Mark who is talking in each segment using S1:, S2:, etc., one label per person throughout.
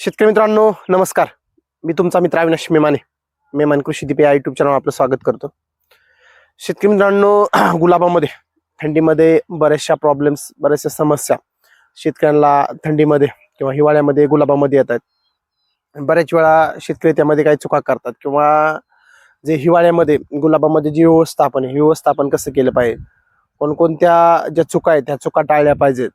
S1: शेतकरी मित्रांनो नमस्कार. मी तुमचा मित्र अविनाश मेमाने. मेमान कृषी दीप या युट्यूब चॅनल आपलं स्वागत करतो. शेतकरी मित्रांनो गुलाबामध्ये थंडीमध्ये बऱ्याचशा प्रॉब्लेम्स बऱ्याचशा समस्या शेतकऱ्यांना थंडीमध्ये किंवा हिवाळ्यामध्ये गुलाबामध्ये येत आहेत. बऱ्याच वेळा शेतकरी त्यामध्ये काही चुका करतात किंवा जे हिवाळ्यामध्ये गुलाबामध्ये जे व्यवस्थापन आहे हे व्यवस्थापन कसं केलं पाहिजे? कोणकोणत्या ज्या चुका आहेत त्या चुका टाळल्या पाहिजेत?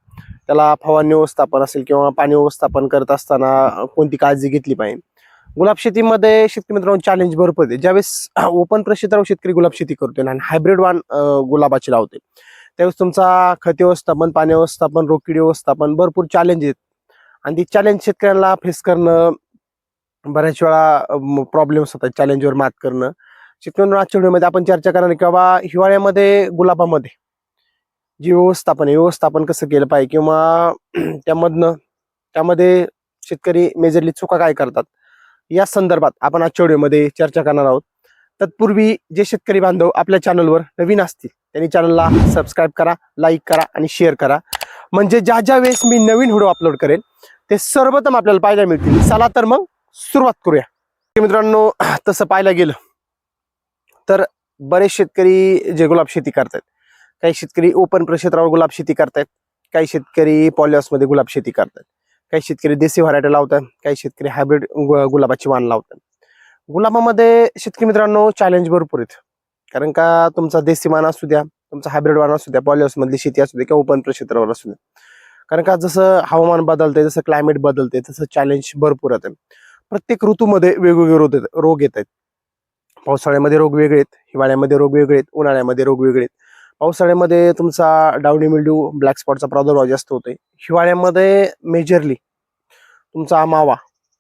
S1: त्याला फवारणी व्यवस्थापन असेल किंवा पाणी व्यवस्थापन करत असताना कोणती काळजी घेतली पाहिजे? गुलाब शेतीमध्ये शेतकरी मित्रांनो चॅलेंज भरपूर आहे ज्यावेळेस ओपन प्रक्षेत्रावर शेतकरी गुलाब शेती करतोय आणि हायब्रिड वाण गुलाबाची लावते त्यावेळेस तुमचा खत व्यवस्थापन पाणी व्यवस्थापन रोगकीड व्यवस्थापन भरपूर चॅलेंज आहेत आणि ती चॅलेंज शेतकऱ्यांना फेस करणं बऱ्याच वेळा प्रॉब्लेम्स होतात चॅलेंजवर मात करणं. शेतकऱ्यांना आजच्या व्हिडिओमध्ये आपण चर्चा करणार किंवा की बाबा हिवाळ्यामध्ये गुलाबामध्ये जी व्यवस्थापन आहे व्यवस्थापन कसं केलं पाहिजे किंवा त्यामधनं त्यामध्ये शेतकरी मेजरली चुका काय करतात? या संदर्भात आपण आजच्या व्हिडिओमध्ये चर्चा करणार आहोत. तत्पूर्वी जे शेतकरी बांधव आपल्या चॅनलवर नवीन असतील त्यांनी चॅनलला सबस्क्राईब करा लाईक करा आणि शेअर करा. म्हणजे ज्या ज्या वेळेस मी नवीन व्हिडिओ अपलोड करेन ते सर्वप्रथम आपल्याला पाहायला मिळतील. चला तर मग सुरुवात करूया. मित्रांनो तसं पाहायला गेलं तर बरेच शेतकरी जे गुलाब शेती करतात काही शेतकरी ओपन प्रक्षेत्रावर गुलाब शेती करतायत. काही शेतकरी पॉलिहाऊसमध्ये गुलाब शेती करतात काही शेतकरी देसी व्हरायटी लावतात काही शेतकरी हायब्रिड गुलाबाची वाण लावतात गुलाबामध्ये शेतकरी मित्रांनो चॅलेंज भरपूर आहेत. कारण का तुमचा देसी वाण असू द्या तुमचा हायब्रिड वाण असू द्या पॉलिहाऊस शेती असू द्या किंवा ओपन प्रक्षेत्रावर असू द्या. कारण का जसं हवामान बदलतंय जसं क्लायमेट बदलतंय तसं चॅलेंज भरपूर येतं प्रत्येक ऋतूमध्ये वेगवेगळे रोग येत- रोग येत आहेत पावसाळ्यामध्ये रोग वेगळे आहेत हिवाळ्यामध्ये रोग वेगळे आहेत उन्हाळ्यामध्ये रोग वेगळे आहेत. पावसाळ्यामध्ये तुमचा डावणी मिल्ड्यू ब्लॅक स्पॉटचा प्रादुर्भाव जास्त होतोय. हिवाळ्यामध्ये मेजरली तुमचा मावा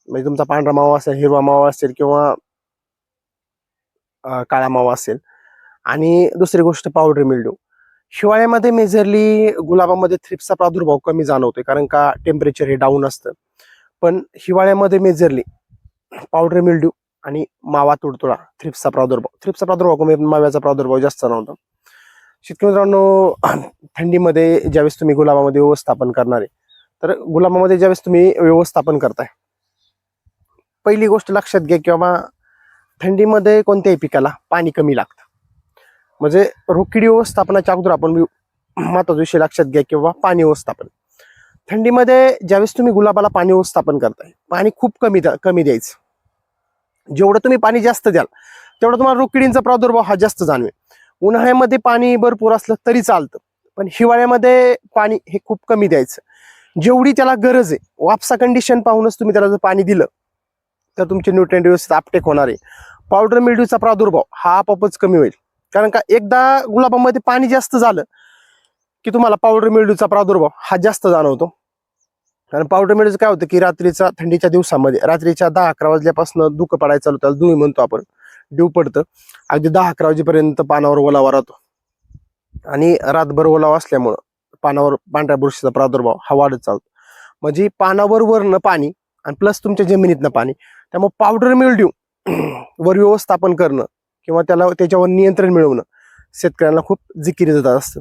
S1: म्हणजे तुमचा पांढरा मावा असेल हिरवा मावा असेल किंवा काळा मावा असेल. आणि दुसरी गोष्ट पावडर मिल्ड्यू हिवाळ्यामध्ये मेजरली गुलाबामध्ये थ्रिप्सचा प्रादुर्भाव कमी जाणवतोय कारण का टेम्परेचर हे डाऊन असतं. पण हिवाळ्यामध्ये मेजरली पावडर मिल्ड्यू आणि मावा तुडतुडा थ्रिप्सचा प्रादुर्भाव. थ्रिप्सचा प्रादुर्भाव कमी माव्याचा प्रादुर्भाव जास्त नव्हता शेतकरी मित्रांनो थंडीमध्ये ज्यावेळेस तुम्ही गुलाबामध्ये व्यवस्थापन करणार आहे तर गुलाबामध्ये ज्यावेळेस तुम्ही व्यवस्थापन करताय पहिली गोष्ट लक्षात घ्या किंवा थंडीमध्ये कोणत्याही पिकाला पाणी कमी लागतं. म्हणजे रोगकीड व्यवस्थापनाच्या अगोदर आपण वि- महत्त्वाचा विषय लक्षात घ्या किंवा पाणी व्यवस्थापन. थंडीमध्ये ज्यावेळेस तुम्ही गुलाबाला पाणी व्यवस्थापन करताय पाणी खूप कमी द्या- कमी द्यायचं. जेवढं तुम्ही पाणी जास्त द्याल तेवढं तुम्हाला रोगकिडींचा प्रादुर्भाव हा जास्त जाणवेल. उन्हाळ्यामध्ये पाणी भरपूर असलं तरी चालतं. पण हिवाळ्यामध्ये पाणी हे खूप कमी द्यायचं. जेवढी त्याला गरज आहे वापसा कंडिशन पाहूनच तुम्ही त्याला जर पाणी दिलं तर तुमचे न्यूट्रिएंट व्यवस्थित आपटेक होणार आहे. पावडर मिल्ड्यूचा प्रादुर्भाव हा आपोआपच कमी होईल. कारण का एकदा गुलाबामध्ये पाणी जास्त झालं की तुम्हाला पावडर मिल्ड्यूचा प्रादुर्भाव हा जास्त जाणवतो. आणि पावडर मिल्ड्यूचं काय होतं की रात्रीचा थंडीच्या दिवसामध्ये रात्रीच्या दहा अकरा वाजल्यापासून दुःख पडायला चालू त्याला दुई म्हणतो आपण. ड्यू पडतं. अगदी दहा अकरा वाजेपर्यंत पानावर ओलावा राहतो. आणि रातभर ओलावा असल्यामुळं पानावर पांढऱ्या बुरशीचा प्रादुर्भाव हा वाढत चालतो. म्हणजे पानावर वरनं पाणी आणि प्लस तुमच्या जमिनीतनं पाणी त्यामुळे पावडर मिळड्यू वर व्यवस्थापन करणं किंवा त्याला त्याच्यावर नियंत्रण मिळवणं शेतकऱ्यांना खूप जिकिरी जात असतं.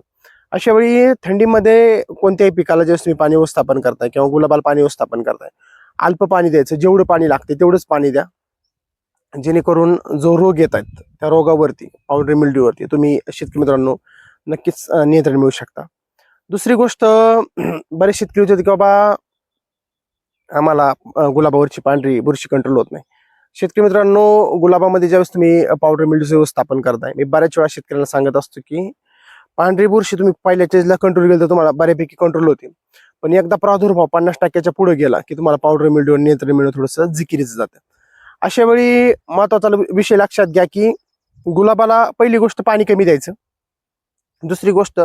S1: अशा वेळी थंडीमध्ये कोणत्याही पिकाला जेव्हा तुम्ही पाणी व्यवस्थापन करताय किंवा गुलाबाला पाणी व्यवस्थापन करताय अल्प पाणी द्यायचं जेवढं पाणी लागते तेवढंच पाणी द्या. जेणेकरून जो रोग येत आहेत त्या रोगावरती पावडर मिल्ड्यूवरती तुम्ही शेतकरी मित्रांनो नक्कीच नियंत्रण मिळू शकता. दुसरी गोष्ट बरेच शेतकरी होते की बाबा आम्हाला गुलाबावरची पांढरी बुरशी कंट्रोल होत नाही. शेतकरी मित्रांनो गुलाबामध्ये ज्यावेळेस तुम्ही पावडर मिल्ड्यूचं व्यवस्थापन करताय मी बऱ्याच वेळा शेतकऱ्यांना सांगत असतो की पांढरी बुरशी तुम्ही पहिल्या चेजला कंट्रोल केलं तर तुम्हाला बऱ्यापैकी कंट्रोल होते. पण एकदा प्रादुर्भाव पन्नास टक्क्याच्या पुढे गेला की तुम्हाला पावडर मिल्ड्यूवर नियंत्रण मिळणं थोडंसं जिकिरीचं जातं. अशा वेळी महत्त्वाचा विषय लक्षात घ्या की गुलाबाला पहिली गोष्ट पाणी कमी द्यायचं. दुसरी गोष्ट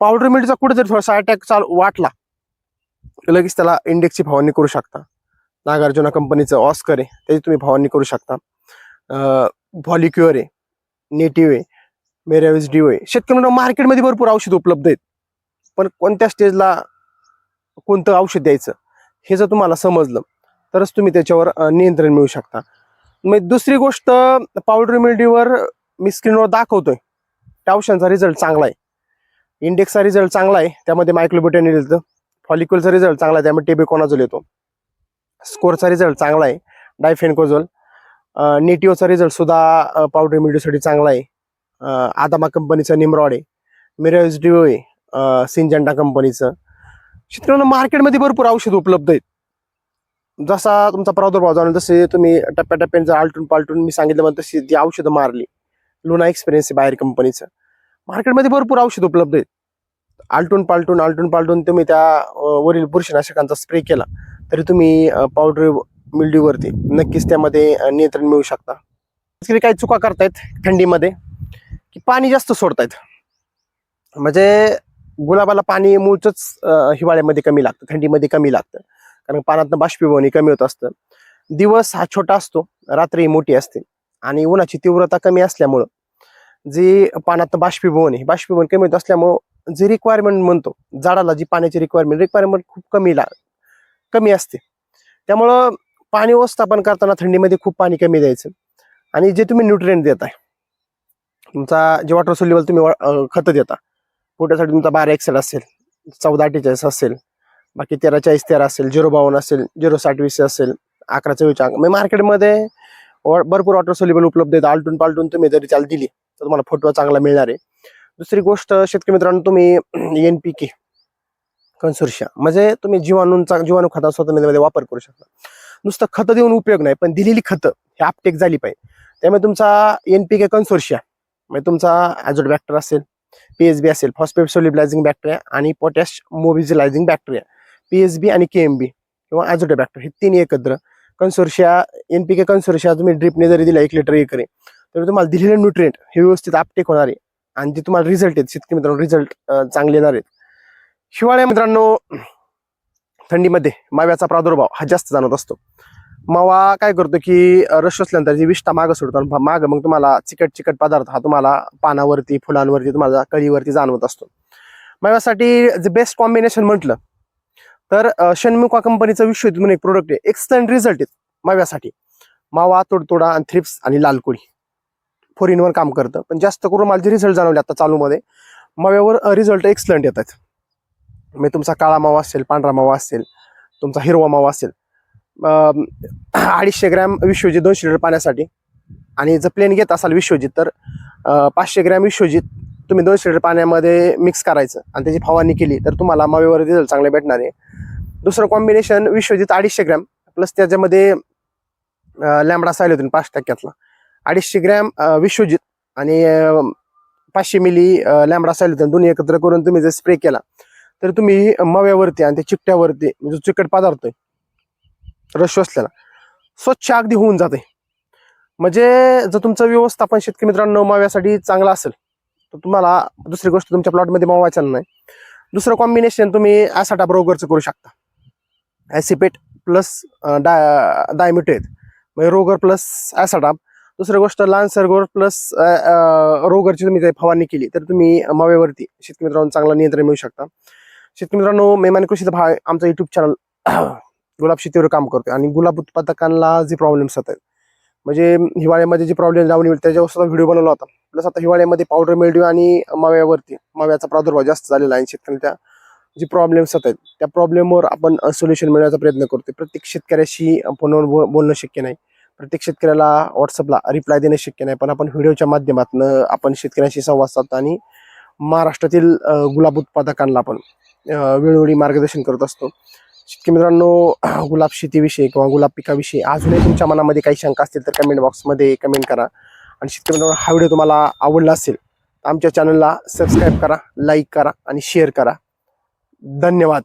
S1: पावडर मिल्डचा कुठे जर थोडासा अटॅक चाल वाटला लगेच त्याला इंडेक्सची फवारणी करू शकता. नागार्जुना कंपनीचं ऑस्कर आहे त्याची तुम्ही फवारणी करू शकता. व्हॉलिक्युअर आहे नेटिव्ह आहे मेरावेज डिओ आहे. शेतकऱ्यांना मार्केटमध्ये भरपूर औषध उपलब्ध आहेत. पण कोणत्या स्टेजला कोणतं औषध द्यायचं हे जर तुम्हाला समजलं तरच तुम्ही त्याच्यावर नियंत्रण मिळू शकता. मग दुसरी गोष्ट पावडर मिल्डीवर मी स्क्रीनवर दाखवतोय. त्या रिझल्ट चांगला आहे. इंडेक्सचा रिझल्ट चांगला आहे. त्यामध्ये मायक्लोबिटॅन येतं फॉलिक्युलचा रिझल्ट चांगला आहे. त्यामध्ये टेबेकोनाझोल येतो. स्कोरचा रिझल्ट चांगला आहे. डायफेनकोझोल नेटिओचा रिझल्ट सुद्धा पावडर मिल्डीसाठी चांगला आहे. आदामा कंपनीचं निमरॉड आहे. मिरज डिओ आहे अं, सिंजंटा कंपनीचं. शेतकऱ्यांना मार्केटमध्ये भरपूर औषध उपलब्ध आहेत. जसा तुमचा प्रादुर्भाव जाणून जसे तुम्ही टप्प्याटप्प्याने जर आलटून पालटून मी सांगितलं तशी ती औषधं मारली. लुना एक्सपिरियन्स आहे बाहेर कंपनीचं. मार्केटमध्ये भरपूर औषध उपलब्ध आहेत. आलटून पालटून आलटून पालटून तुम्ही त्या वरील बुरशीनाशकांचा स्प्रे केला तरी तुम्ही पावडर मिल्ड्यूवरती नक्कीच त्यामध्ये नियंत्रण मिळू शकता. काही चुका करतायत थंडीमध्ये की पाणी जास्त सोडतायत. म्हणजे गुलाबाला पाणी मूळच हिवाळ्यामध्ये कमी लागतं थंडीमध्ये कमी लागतं. कारण पाण्यातनं बाष्पीभवन कमी होत असतं. दिवस हा छोटा असतो रात्री मोठी असते. आणि उन्हाची तीव्रता कमी असल्यामुळं जी पानातनं बाष्पीभवन आहे बाष्पीभवन कमी होत असल्यामुळं जी रिक्वायरमेंट म्हणतो झाडाला जी पाण्याची रिक्वायरमेंट रिक्वायरमेंट खूप कमी ला कमी असते. त्यामुळं पाणी व्यवस्थापन करताना थंडीमध्ये खूप पाणी कमी द्यायचं. आणि जे तुम्ही न्यूट्रिएंट देताय तुमचा जे वॉटर सोल्युबल तुम्ही खतं देता पोट्यासाठी तुमचा बारा एक्सेल असेल चौदा अठ्ठेचाळीस असेल बाकी तेरा चाळीस तेरा असेल झिरो बावन्न असेल झिरो साठ वीस असेल अकरा विचार म्हणजे मार्केटमध्ये भरपूर वॉटर सोल्युबल उपलब्ध आहेत. आलटून पालटून तुम्ही जरी चाल दिली तर तुम्हाला फोटो चांगला मिळणार आहे. दुसरी गोष्ट शेतकरी मित्रांनो तुम्ही एन पी के कन्सोर्शिया म्हणजे तुम्ही जीवाणूंचा जीवाणू खता स्वतःमध्ये वापर करू शकता. नुसतं खतं देऊन उपयोग नाही पण दिलेली खतं हे आपटेक झाली पाहिजे. त्यामुळे तुमचा एन पी के कन्सोर्शिया म्हणजे तुमचा ॲझोड बॅक्टर असेल पी बी असेल फॉस्फेट सोलिबलायझिंग बॅक्टेरिया आणि potash mobilizing bacteria P S B आणि के एम बी किंवा ॲझोटोबॅक्टर हे तिन्ही एकत्र. कन्सोर्शिया एन पी के कन्सोर्शिया तुम्ही ड्रिपने जरी दिला एक लिटर एकरी तर तुम्हाला दिलेले न्यूट्रिएंट हे व्यवस्थित आपटेक होणार आहे. आणि जे तुम्हाला रिझल्ट आहेत शेतकरी मित्रांनो रिझल्ट चांगले येणार आहेत. हिवाळ्या मित्रांनो थंडीमध्ये माव्याचा प्रादुर्भाव हा जास्त जाणवत असतो. मावा काय करतो की रश रस असल्यानंतर जी विष्ठा मागं सोडतो आणि मागं मग तुम्हाला चिकट चिकट पदार्थ हा तुम्हाला पानावरती फुलांवरती तुम्हाला कळीवरती जाणवत असतो. माव्यासाठी जे बेस्ट कॉम्बिनेशन म्हटलं तर अं, कंपनीचं विश्वजित म्हणून एक प्रोडक्ट आहे. एक्सलंट रिझल्ट आहेत माव्यासाठी. मावा तोडतोडा आणि थ्रिप्स आणि लालकोळी फोर इन वन काम करतं. पण जास्त करून मला जे रिझल्ट जाणवले आता चालूमध्ये माव्यावर रिझल्ट एक्सलंट येतात. म्हणजे तुमचा काळा मावा असेल पांढरा मावा असेल तुमचा हिरवा मावा असेल अडीचशे ग्रॅम विश्वजित दोनशे लिटर पाण्यासाठी. आणि जर प्लेन घेत असाल विश्वजित तर पाचशे ग्रॅम विश्वजित तुम्ही दोनशे लिटर पाण्यामध्ये मिक्स करायचं. आणि त्याची फवारणी केली तर तुम्हाला मावेवर रिझल्ट चांगले भेटणार आहे. दुसरं कॉम्बिनेशन विश्वजित अडीचशे ग्रॅम. प्लस त्याच्यामध्ये लॅमडा सायल होतील पाच टक्क्यातला. अडीचशे ग्रॅम विश्वजित आणि पाचशे मिली लॅमडा सायल होतील दोन्ही एकत्र करून तुम्ही जर स्प्रे केला तर तुम्ही मव्यावरती आणि त्या चिकट्यावरती म्हणजे चिकट पदार्थ आहे रस असलेला स्वच्छ अगदी होऊन जाते. म्हणजे जर तुमचं व्यवस्थापन शेतकरी मित्रांनो माव्यासाठी चांगलं असेल तर तुम्हाला दुसरी गोष्ट तुमच्या प्लॉटमध्ये मावायचं नाही. दुसरं कॉम्बिनेशन तुम्ही ॲसाटा ब्रोगरचं करू शकता. ॲसिपेट प्लस डाय डायमिटेट म्हणजे रोगर प्लस ॲसाटाप दुसरी गोष्ट लान्सरगोर प्लस रोगरची तुम्ही जर फवारणी केली तर तुम्ही माव्यावरती शेतकरी मित्रांनो चांगला नियंत्रण मिळू शकता. शेतकरी मित्रांनो मेमान कृषीचा भा आमचा युट्यूब चॅनल गुलाब शेतीवर काम करतो आणि गुलाब उत्पादकांना जे प्रॉब्लेम्स होत आहेत म्हणजे हिवाळ्यामध्ये जे प्रॉब्लेम लावून येईल त्याच्यावर सुद्धा व्हिडिओ बनवला होता. प्लस आता हिवाळ्यामध्ये पावडर मिळडिओ आणि माव्यावरती माव्याचा प्रादुर्भाव जास्त झालेला आहे शेतकऱ्यांच्या जे प्रॉब्लेम्स आहेत त्या प्रॉब्लेमवर आपण सोल्युशन मिळण्याचा प्रयत्न करतो प्रत्येक शेतकऱ्याशी फोनवर बो- बोलणं शक्य नाही. प्रत्येक शेतकऱ्याला व्हॉट्सअपला रिप्लाय देणं शक्य नाही. पण आपण व्हिडिओच्या माध्यमातून आपण शेतकऱ्यांशी संवाद साधतो आणि महाराष्ट्रातील गुलाब उत्पादकांना आपण वेळोवेळी मार्गदर्शन करत असतो. शेतकरी मित्रांनो गुलाब शेतीविषयी किंवा गुलाब पिकाविषयी अजूनही तुमच्या मनामध्ये काही शंका असतील तर कमेंट बॉक्समध्ये कमेंट करा. आणि शेतकरी मित्रांनो हा व्हिडिओ तुम्हाला आवडला असेल तर आमच्या चॅनलला सबस्क्राईब करा लाईक करा आणि शेअर करा. धन्यवाद.